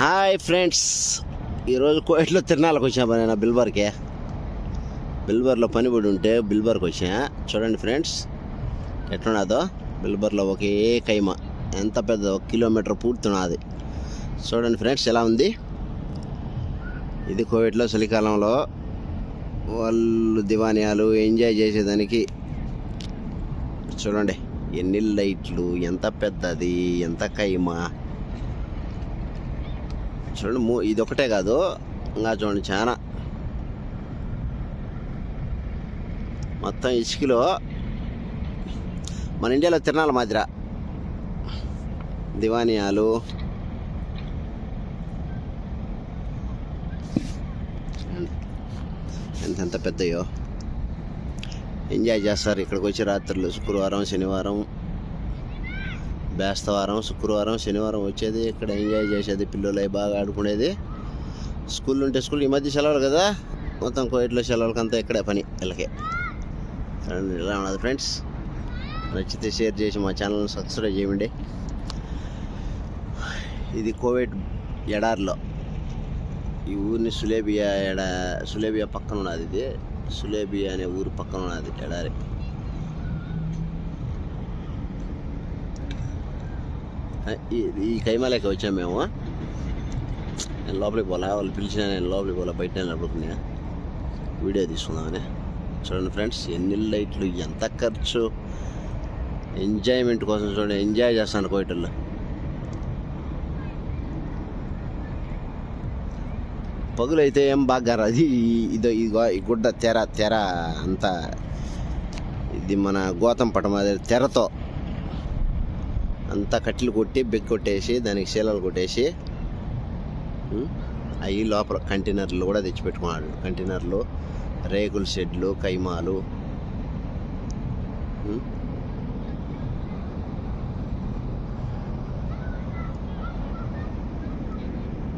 Hi friends. ఈరోజు కోయిట్లో తిరణాలకు వచ్చాను నేను బిల్బర్కి బిల్బర్లో పని పడి ఉంటే బిల్బర్కి వచ్చా. చూడండి ఫ్రెండ్స్ ఎట్లున్నదో. బిల్బర్లో ఒకే కైమ. ఎంత పెద్ద ఒక కిలోమీటర్ పూర్తున్నది చూడండి ఫ్రెండ్స్ ఎలా ఉంది? ఇది కోవిడ్లో చలికాలంలో వాళ్ళు దివానియాలు ఎంజాయ్ చేసేదానికి. చూడండి ఎన్ని లైట్లు ఎంత పెద్దది ఎంత కైమ. చూడండి మూ ఇది ఒకటే కాదు. ఇంకా చూడండి చాలా మొత్తం ఇసుకలో మన ఇండియాలో తిరణాల మాదిర. దివానియాలు. ఎంత ఎంత పెద్దయో. ఎంజాయ్ చేస్తారు. ఇక్కడికి వచ్చి రాత్రులు శుక్రవారం శనివారం. బేస్తవారం శుక్రవారం శనివారం వచ్చేది. ఇక్కడ ఎంజాయ్ చేసేది పిల్లలు అవి బాగా ఆడుకునేది. స్కూల్ ఉంటే స్కూల్ ఈ మధ్య సెలవులు కదా. మొత్తం కోయిట్లో సెలవులకంతా ఇక్కడే పని వీళ్ళకి ఇలా ఉన్నది ఫ్రెండ్స్. నచ్చితే షేర్ చేసి మా ఛానల్ని సబ్స్క్రైబ్ చేయండి. ఇది కోవిడ్ ఎడారిలో. ఈ ఊరిని సులేబియా ఎడ సులేబియా పక్కన ఉన్నది ఇది. సులేబియా అనే ఊరు పక్కన ఉన్నది ఎడారి. ఈ- ఈ కైమాలకి వచ్చాము మేము నేను లోపలికి పోలా వాళ్ళు పిలిచిన నేను లోపలికి పోలా బయట నిలబడుకున్నా వీడియో తీసుకుందామని. చూడండి ఫ్రెండ్స్ ఎన్ని లైట్లు ఎంత ఖర్చు. ఎంజాయ్మెంట్ కోసం చూడండి ఎంజాయ్ చేస్తాను కోయిటల్లో పగులు అయితే ఏం బాగా అది ఇదో ఇదిగో ఈ గుడ్డ తెర తెర అంతా ఇది మన గోతం పటం అదే తెరతో అంతా కట్టెలు కొట్టి బెగ్ కొట్టేసి దానికి శీలలు కొట్టేసి అవి లోపల కంటైనర్లు కూడా తెచ్చిపెట్టుకున్నాడు. కంటైనర్లు రేకుల షెడ్లు కైమాలు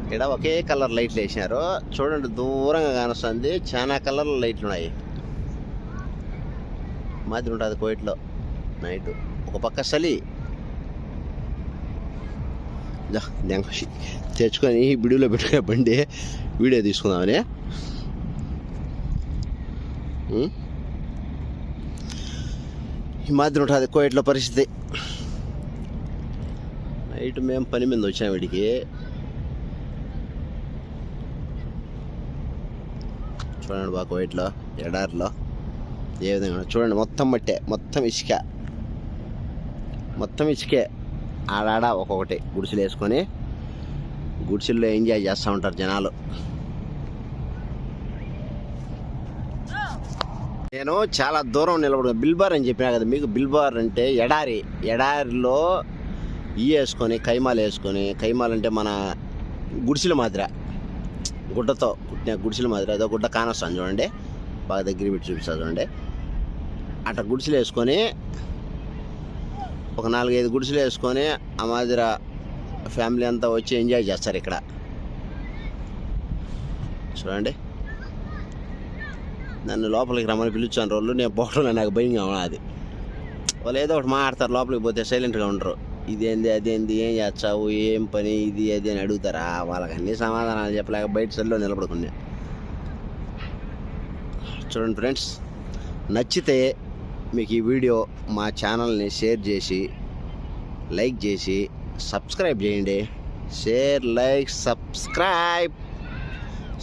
ఇక్కడ ఒకే కలర్ లైట్లు వేసినారు. చూడండి దూరంగా కానొస్తుంది. చాలా కలర్ల లైట్లు ఉన్నాయి. మాదిరి ఉంటుంది కోయిట్లో. నైట్. ఒక పక్క చలి. తెచ్చుకొని బిడిలో పెట్టుకునే బండి వీడియో తీసుకుందామని. ఈ మాదిరి ఉంటుంది కోయిట్లో పరిస్థితి. నైట్ మేము పని మీద వచ్చాము వీడికి చూడండి బాగా కోయిట్లో ఎడారిలో. ఏ విధంగా చూడండి మొత్తం మట్టే మొత్తం ఇసుక. మొత్తం ఇసుకే. ఆడాడ ఒక్కొక్కటి గుడిసెలు వేసుకొని గుడిసెల్లో ఎంజాయ్ చేస్తూ ఉంటారు జనాలు. నేను చాలా దూరం నిలబడు బిల్బార్ అని చెప్పినా కదా మీకు? బిల్బార్ అంటే ఎడారి. ఎడారిలో ఈ వేసుకొని కైమాలు వేసుకొని కైమాలు అంటే మన గుడిసెల మాదిర. గుడ్డతో కుట్టిన గుడిసెల మాదిరి. అదో గుడ్డ కానొస్తాను చూడండి. బాగా దగ్గర పెట్టి చూపిస్తాను చూడండి. అట్లా గుడిసెలు వేసుకొని ఒక నాలుగైదు గుడిసెలు వేసుకొని ఆ మాదిర ఫ్యామిలీ అంతా వచ్చి ఎంజాయ్ చేస్తారు ఇక్కడ. చూడండి. నన్ను లోపలికి రమ్మని పిలిచాను రోజులు నేను పోవడంలో నాకు భయంగా ఉన్నది వాళ్ళు ఏదో ఒకటి మాట్లాడతారు లోపలికి పోతే సైలెంట్గా ఉండరు. ఇదేంది అదేంది ఏం చేస్తావు ఏం పని ఇది అది అని అడుగుతారా? వాళ్ళకి అన్ని సమాధానాలు చెప్పలేక బయట సెల్లో నిలబడుకున్నా. చూడండి ఫ్రెండ్స్ నచ్చితే మీకు ఈ వీడియో మా ఛానల్ని షేర్ చేసి లైక్ చేసి సబ్స్క్రైబ్ చేయండి. Share like subscribe.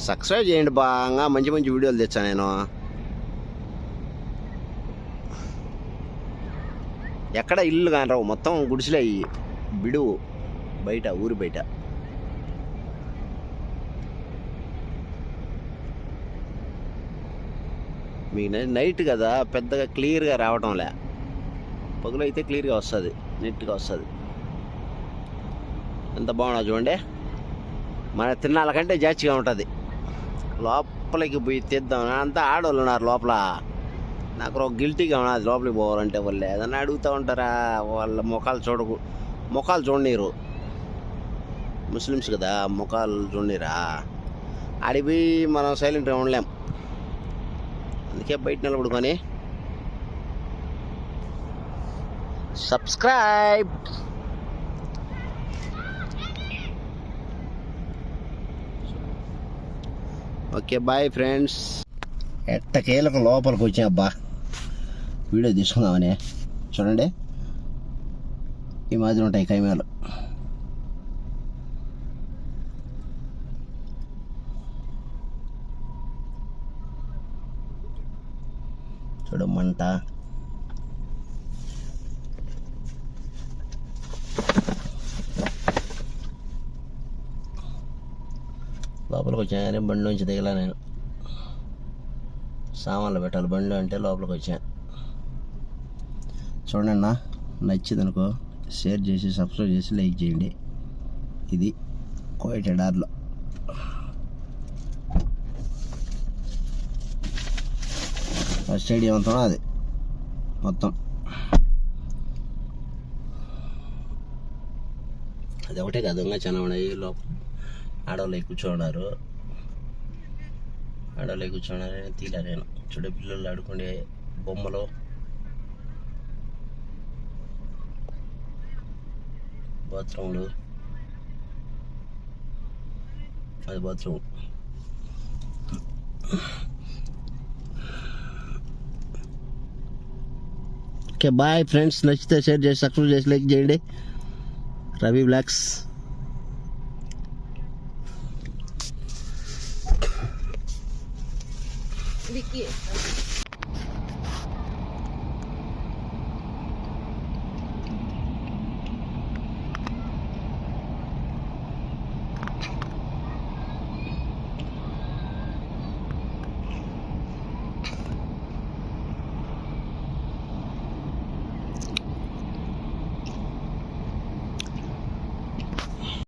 సబ్స్క్రైబ్ చేయండి బాగా. మంచి మంచి వీడియోలు తెచ్చా నేను. ఎక్కడ ఇల్లు కాని రావు మొత్తం గుడిసెలే అయ్యి బిడువు బయట ఊరి బయట. మీకు నైట్ కదా పెద్దగా క్లియర్గా రావడం లే. పగులు అయితే క్లియర్గా వస్తుంది నీట్గా వస్తుంది. ఎంత బాగున్నా చూడండి. మన తిన్నాల కంటే జాచిగా ఉంటుంది. లోపలికి పోయి తీద్దాం. అంతా ఆడవాళ్ళు ఉన్నారు లోపల. నాకు ఒక గిల్టీగా ఉన్నది లోపలికి పోవాలంటే వాళ్ళు ఏదన్నా అడుగుతూ ఉంటారా? వాళ్ళ ముఖాలు చూడకు ముఖాలు చూడనీరు. ముస్లిమ్స్ కదా ముఖాలు చూడనీరా? ఆడికి పోయి మనం సైలెంట్గా ఉండలేం. అందుకే బయట నిలబడుకొని సబ్స్క్రైబ్ ఓకే బాయ్ ఫ్రెండ్స్ ఎట్టకేలకు లోపలికి వచ్చా అబ్బా. వీడియో తీసుకుందామని. చూడండి. ఈ మాదిరి ఉంటాయి కైమేలో. చూడు మంట లోపలికి వచ్చాను కానీ బండి నుంచి దిగలా నేను. సామాన్లు పెట్టాలి. బండి అంటే లోపలికి వచ్చాను చూడండి అన్న నచ్చింది అనుకో షేర్ చేసి సబ్స్క్రైబ్ చేసి లైక్ చేయండి. ఇది కోయట డార్లో స్టేడియం అంతా అది మొత్తం అది ఒకటే కాదు ఇంకా చాలా ఉన్నాయి లోపల ఆడవాళ్ళు కూర్చోన్నారు ఆడవాళ్ళు కూర్చోన్నారని తీలారేను చూడ పిల్లలు ఆడుకునే బొమ్మలు బాత్రూమ్లు అది బాత్రూమ్ ఓకే బాయ్ ఫ్రెండ్స్ నచ్చితే షేర్ చేసి సబ్స్క్రైబ్ చేసి లైక్ చేయండి రవి బ్లాక్స్ విక్కీ